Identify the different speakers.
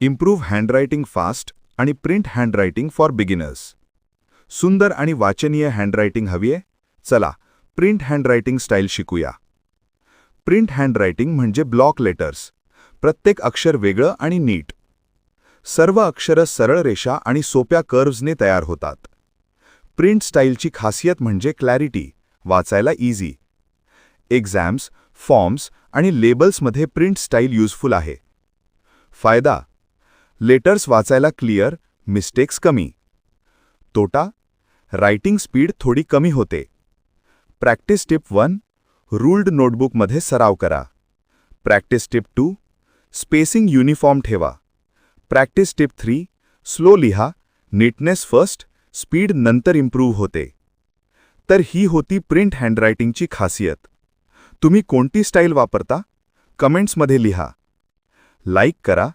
Speaker 1: Improve handwriting fast आणि print handwriting for beginners सुंदर आणि वाचनीय हँडरायटिंग हवीये चला प्रिंट हँडरायटिंग स्टाईल शिकूया. प्रिंट हँडरायटिंग म्हणजे ब्लॉक लेटर्स प्रत्येक अक्षर वेगळं आणि नीट. सर्व अक्षरं सरळ रेषा आणि सोप्या कर्व्जने तयार होतात. प्रिंट स्टाईलची खासियत म्हणजे क्लॅरिटी वाचायला इझी एक्झाम्स फॉर्म्स आणि लेबल्समध्ये प्रिंट स्टाईल युजफुल आहे. फायदा लेटर्स वाचायला क्लिअर, मिस्टेक्स कमी. तोटा, रायटिंग स्पीड थोडी कमी होते. प्रॅक्टिस टिप वन, रूल्ड नोटबुकमध्ये सराव करा. Practice tip two, spacing uniform ठेवा. प्रॅक्टिस टिप थ्री, स्लो लिहा, नीटनेस फ़र्स्ट, स्पीड नंतर इम्प्रूव्ह होते. तर ही होती प्रिंट हैंडराइटिंग हँडरायटिंगची खासियत. तुम्ही कोणती स्टाईल वापरता? कमेंट्समध्ये लिहा. लाईक करा.